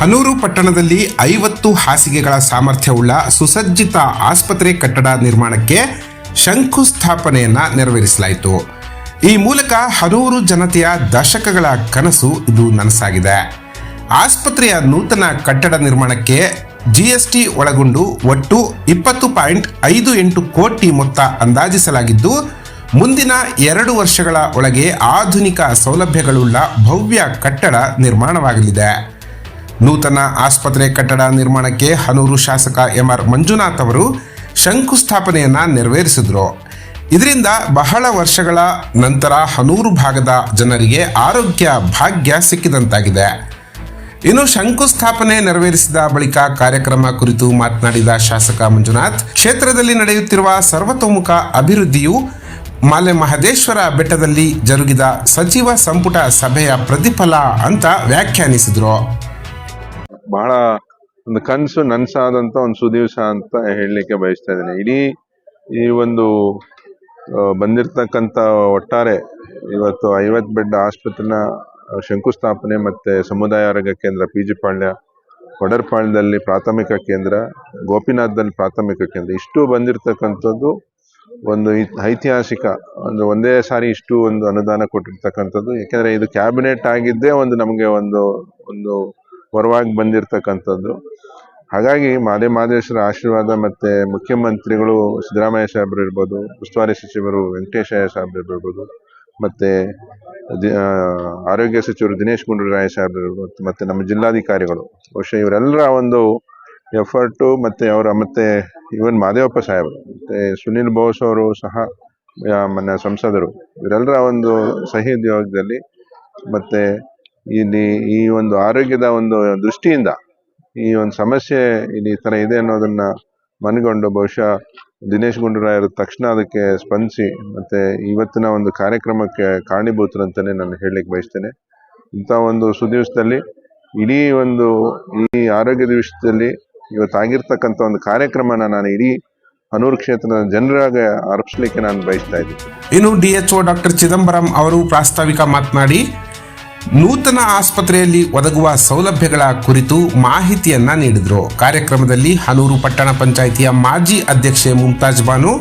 ಹನೂರು ಪಟ್ಟಣದಲ್ಲಿ ಐವತ್ತು ಹಾಸಿಗೆಗಳ ಸಾಮರ್ಥ್ಯವುಳ್ಳ ಸುಸಜ್ಜಿತ ಆಸ್ಪತ್ರೆ ಕಟ್ಟಡ ನಿರ್ಮಾಣಕ್ಕೆ ಶಂಕುಸ್ಥಾಪನೆಯನ್ನು ನೆರವೇರಿಸಲಾಯಿತು. ಈ ಮೂಲಕ ಹನೂರು ಜನತೆಯ ದಶಕಗಳ ಕನಸು ಇದು ನನಸಾಗಿದೆ. ಆಸ್ಪತ್ರೆಯ ನೂತನ ಕಟ್ಟಡ ನಿರ್ಮಾಣಕ್ಕೆ ಜಿಎಸ್ಟಿ ಒಳಗೊಂಡು ಒಟ್ಟು ಇಪ್ಪತ್ತು ಪಾಯಿಂಟ್ ಐದು ಎಂಟು ಕೋಟಿ ಮೊತ್ತ ಅಂದಾಜಿಸಲಾಗಿದ್ದು, ಮುಂದಿನ ಎರಡು ವರ್ಷಗಳ ಒಳಗೆ ಆಧುನಿಕ ಸೌಲಭ್ಯಗಳುಳ್ಳ ಭವ್ಯ ಕಟ್ಟಡ ನಿರ್ಮಾಣವಾಗಲಿದೆ. ನೂತನ ಆಸ್ಪತ್ರೆ ಕಟ್ಟಡ ನಿರ್ಮಾಣಕ್ಕೆ ಹನೂರು ಶಾಸಕ ಎಂ ಆರ್ ಮಂಜುನಾಥ್ ಅವರು ಶಂಕುಸ್ಥಾಪನೆಯನ್ನು ನೆರವೇರಿಸಿದರು. ಇದರಿಂದ ಬಹಳ ವರ್ಷಗಳ ನಂತರ ಹನೂರು ಭಾಗದ ಜನರಿಗೆ ಆರೋಗ್ಯ ಭಾಗ್ಯ ಸಿಕ್ಕಿದಂತಾಗಿದೆ. ಇನ್ನು ಶಂಕುಸ್ಥಾಪನೆ ನೆರವೇರಿಸಿದ ಬಳಿಕ ಕಾರ್ಯಕ್ರಮ ಕುರಿತು ಮಾತನಾಡಿದ ಶಾಸಕ ಮಂಜುನಾಥ್, ಕ್ಷೇತ್ರದಲ್ಲಿ ನಡೆಯುತ್ತಿರುವ ಸರ್ವತೋಮುಖ ಅಭಿವೃದ್ಧಿಯು ಮಾಲೆ ಮಹದೇಶ್ವರ ಬೆಟ್ಟದಲ್ಲಿ ಜರುಗಿದ ಸಚಿವ ಸಂಪುಟ ಸಭೆಯ ಪ್ರತಿಫಲ ಅಂತ ವ್ಯಾಖ್ಯಾನಿಸಿದ್ರು. ಬಹಳ ಒಂದು ಕನಸು, ನನ್ಸಾದಂತ ಒಂದು ಸುದಿವಸ ಅಂತ ಹೇಳಲಿಕ್ಕೆ ಬಯಸ್ತಾ ಇದ್ದೇನೆ. ಇಡೀ ಈ ಒಂದು ಬಂದಿರತಕ್ಕಂಥ ಒಟ್ಟಾರೆ ಇವತ್ತು ಐವತ್ತು ಬೆಡ್ ಆಸ್ಪತ್ರೆನ ಶಂಕುಸ್ಥಾಪನೆ ಮತ್ತೆ ಸಮುದಾಯ ಆರೋಗ್ಯ ಕೇಂದ್ರ ಪಿ ಜಿ ಪಾಳ್ಯ ಒಡರ್ಪಾಳ್ಯದಲ್ಲಿ ಪ್ರಾಥಮಿಕ ಕೇಂದ್ರ, ಗೋಪಿನಾಥದಲ್ಲಿ ಪ್ರಾಥಮಿಕ ಕೇಂದ್ರ, ಇಷ್ಟು ಬಂದಿರತಕ್ಕಂಥದ್ದು ಒಂದು ಐತಿಹಾಸಿಕ, ಒಂದು ಒಂದೇ ಸಾರಿ ಇಷ್ಟು ಒಂದು ಅನುದಾನ ಕೊಟ್ಟಿರ್ತಕ್ಕಂಥದ್ದು. ಯಾಕೆಂದ್ರೆ ಇದು ಕ್ಯಾಬಿನೆಟ್ ಆಗಿದ್ದೇ ಒಂದು ನಮಗೆ ಒಂದು ಒಂದು ಹೊರವಾಗಿ ಬಂದಿರತಕ್ಕಂಥದ್ದು. ಹಾಗಾಗಿ ಮಾದೇ ಮಾದೇಶ್ವರ ಆಶೀರ್ವಾದ ಮತ್ತೆ ಮುಖ್ಯಮಂತ್ರಿಗಳು ಸಿದ್ದರಾಮಯ್ಯ ಸಾಹೇಬರು ಇರ್ಬೋದು, ಉಸ್ತುವಾರಿ ಸಚಿವರು ವೆಂಕಟೇಶಯ್ಯ ಸಾಹೇಬರು ಇರ್ಬೋದು, ಮತ್ತೆ ಆರೋಗ್ಯ ಸಚಿವರು ದಿನೇಶ್ ಗುಂಡೂರಾಯ ಸಾಹೇಬರು ಇರ್ಬೋದು, ಮತ್ತೆ ನಮ್ಮ ಜಿಲ್ಲಾಧಿಕಾರಿಗಳು. ಬಹುಶಃ ಇವರೆಲ್ಲರ ಒಂದು ಎಫರ್ಟು ಮತ್ತೆ ಅವರ ಮತ್ತೆ ಇವನ್ ಮಾದೇವಪ್ಪ ಸಾಹೇಬರು, ಮತ್ತೆ ಸುನಿಲ್ ಬೋಸ್ ಅವರು ಸಹ ಮನ್ನ ಸಂಸದರು. ಇವರೆಲ್ಲರ ಒಂದು ಸಹಯೋಗದಲ್ಲಿ ಮತ್ತೆ ಇಲ್ಲಿ ಈ ಒಂದು ಆರೋಗ್ಯದ ಒಂದು ದೃಷ್ಟಿಯಿಂದ ಈ ಒಂದು ಸಮಸ್ಯೆ ಇಲ್ಲಿ ಈ ಥರ ಇದೆ ಅನ್ನೋದನ್ನ ಮನಗೊಂಡು ಬಹುಶಃ ದಿನೇಶ್ ಗುಂಡೂರಾಯರು ತಕ್ಷಣ ಅದಕ್ಕೆ ಸ್ಪಂದಿಸಿ ಮತ್ತೆ ಇವತ್ತಿನ ಒಂದು ಕಾರ್ಯಕ್ರಮಕ್ಕೆ ಕಾರಣೀಭೂತರು ಅಂತಾನೆ ನಾನು ಹೇಳಲಿಕ್ಕೆ ಬಯಸ್ತೇನೆ. ಇಂಥ ಒಂದು ಸುದಿವಸದಲ್ಲಿ ಇಡೀ ಒಂದು ಈ ಆರೋಗ್ಯ ದಿವಸದಲ್ಲಿ ಇವತ್ತಾಗಿರ್ತಕ್ಕಂಥ ಒಂದು ಕಾರ್ಯಕ್ರಮನ ನಾನು ಇಡೀ ಹನೂರು ಕ್ಷೇತ್ರದ ಜನರಾಗ ಅರ್ಪಿಸ್ಲಿಕ್ಕೆ ನಾನು ಬಯಸ್ತಾ ಇದ್ದೀನಿ. ಇನ್ನು ಡಿಎಚ್ಒ ಡಾಕ್ಟರ್ ಚಿದಂಬರಂ ಅವರು ಪ್ರಾಸ್ತಾವಿಕ ಮಾತನಾಡಿ ನೂತನ ಆಸ್ಪತ್ರೆಯಲ್ಲಿ ಒದಗುವ ಸೌಲಭ್ಯಗಳ ಕುರಿತು ಮಾಹಿತಿಯನ್ನ ನೀಡಿದರು. ಕಾರ್ಯಕ್ರಮದಲ್ಲಿ ಹನೂರು ಪಟ್ಟಣ ಪಂಚಾಯಿತಿಯ ಮಾಜಿ ಅಧ್ಯಕ್ಷೆ ಮುಮ್ತಾಜ್ ಬಾನು,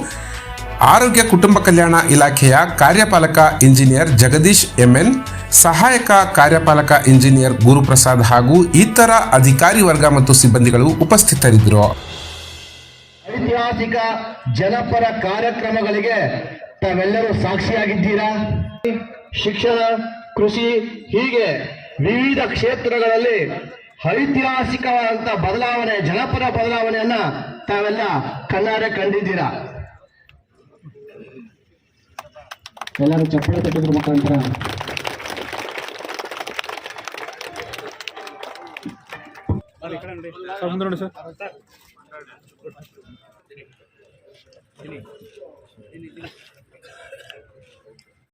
ಆರೋಗ್ಯ ಕುಟುಂಬ ಕಲ್ಯಾಣ ಇಲಾಖೆಯ ಕಾರ್ಯಪಾಲಕ ಇಂಜಿನಿಯರ್ ಜಗದೀಶ್ ಎಂಎನ್ ಸಹಾಯಕ ಕಾರ್ಯಪಾಲಕ ಇಂಜಿನಿಯರ್ ಗುರುಪ್ರಸಾದ್ ಹಾಗೂ ಇತರ ಅಧಿಕಾರಿ ವರ್ಗ ಮತ್ತು ಸಿಬ್ಬಂದಿಗಳು ಉಪಸ್ಥಿತರಿದ್ದರು. ಐತಿಹಾಸಿಕ ಜನಪರ ಕಾರ್ಯಕ್ರಮಗಳಿಗೆ ತಾವೆಲ್ಲರೂ ಸಾಕ್ಷಿಯಾಗಿದ್ದೀರಾ? ಶಿಕ್ಷಣ ಕೃಷಿ ಹೀಗೆ ವಿವಿಧ ಕ್ಷೇತ್ರಗಳಲ್ಲಿ ಐತಿಹಾಸಿಕವಾದಂಥ ಬದಲಾವಣೆ, ಜನಪರ ಬದಲಾವಣೆಯನ್ನ ತಾವೆಲ್ಲ ಕಣ್ಣಾರೆ ಕಂಡಿದ್ದೀರಾ? ಎಲ್ಲರೂ ಚಪ್ಪಳೆ ತಟ್ಟಿದ್ರ ಮುಖಾಂತರ.